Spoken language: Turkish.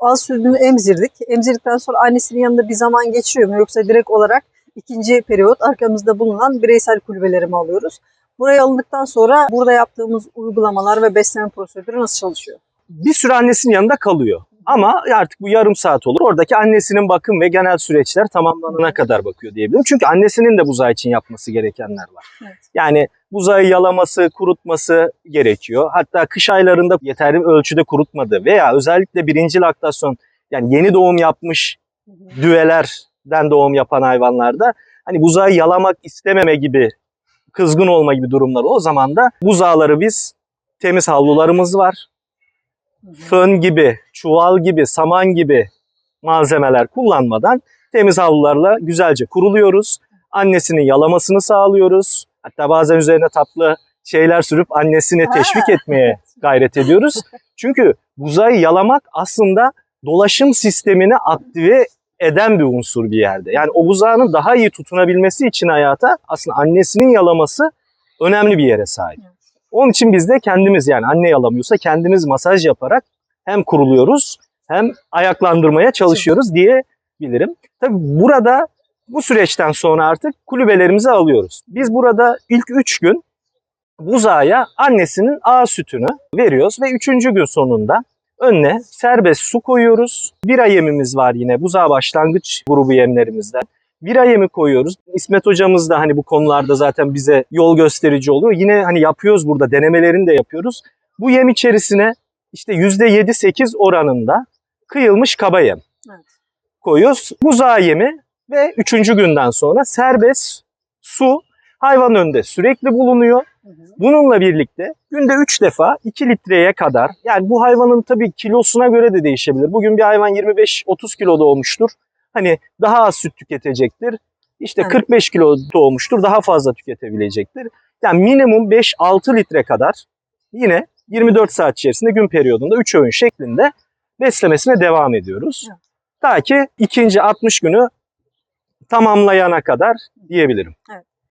Az sütünü emzirdik. Emzirdikten sonra annesinin yanında bir zaman geçiyor mu yoksa direkt olarak ikinci periyot arkamızda bulunan bireysel kulübeleri mi alıyoruz? Buraya alındıktan sonra burada yaptığımız uygulamalar ve besleme prosedürü nasıl çalışıyor? bir süre annesinin yanında kalıyor. Ama artık bu yarım saat olur. Oradaki annesinin bakım ve genel süreçler tamamlanana kadar bakıyor diyebilirim. Çünkü annesinin de buzağı için yapması gerekenler var. Evet. Yani buzağı yalaması, kurutması gerekiyor. Hatta kış aylarında yeterli ölçüde kurutmadı veya özellikle birinci laktasyon yani yeni doğum yapmış düvelerden doğum yapan hayvanlarda hani buzağı yalamak istememe gibi kızgın olma gibi durumlar o zaman da buzağları biz temiz havlularımız var fön gibi, çuval gibi, saman gibi malzemeler kullanmadan temiz havlularla güzelce kuruluyoruz. Annesinin yalamasını sağlıyoruz. Hatta bazen üzerine tatlı şeyler sürüp annesini teşvik etmeye gayret ediyoruz. Çünkü buzağı yalamak aslında dolaşım sistemini aktive eden bir unsur bir yerde. Yani o buzağının daha iyi tutunabilmesi için hayata aslında annesinin yalaması önemli bir yere sahip. Onun için biz de kendimiz yani anne yalamıyorsa kendimiz masaj yaparak hem kuruluyoruz hem ayaklandırmaya çalışıyoruz diyebilirim. Tabii burada bu süreçten sonra artık kulübelerimizi alıyoruz. Biz burada ilk 3 gün buzağa annesinin ağ sütünü veriyoruz ve 3. gün sonunda önüne serbest su koyuyoruz. Bira yemimiz var yine buzağa başlangıç grubu yemlerimizden. Bira yemi koyuyoruz. İsmet hocamız da hani bu konularda zaten bize yol gösterici oluyor. Yine hani yapıyoruz burada denemelerini de yapıyoruz. Bu yem içerisine işte %7-8 oranında kıyılmış kaba yem Evet. koyuyoruz. Buzağı yemi ve üçüncü günden sonra serbest su hayvan önünde sürekli bulunuyor. Bununla birlikte günde 3 defa 2 litreye kadar yani bu hayvanın tabii kilosuna göre de değişebilir. Bugün bir hayvan 25-30 kilo doğmuştur. Hani daha az süt tüketecektir. İşte Evet. 45 kilo doğmuştur. Daha fazla tüketebilecektir. Yani minimum 5-6 litre kadar yine 24 saat içerisinde gün periyodunda 3 öğün şeklinde beslemesine devam ediyoruz. Evet. Ta ki ikinci 60 günü tamamlayana kadar diyebilirim.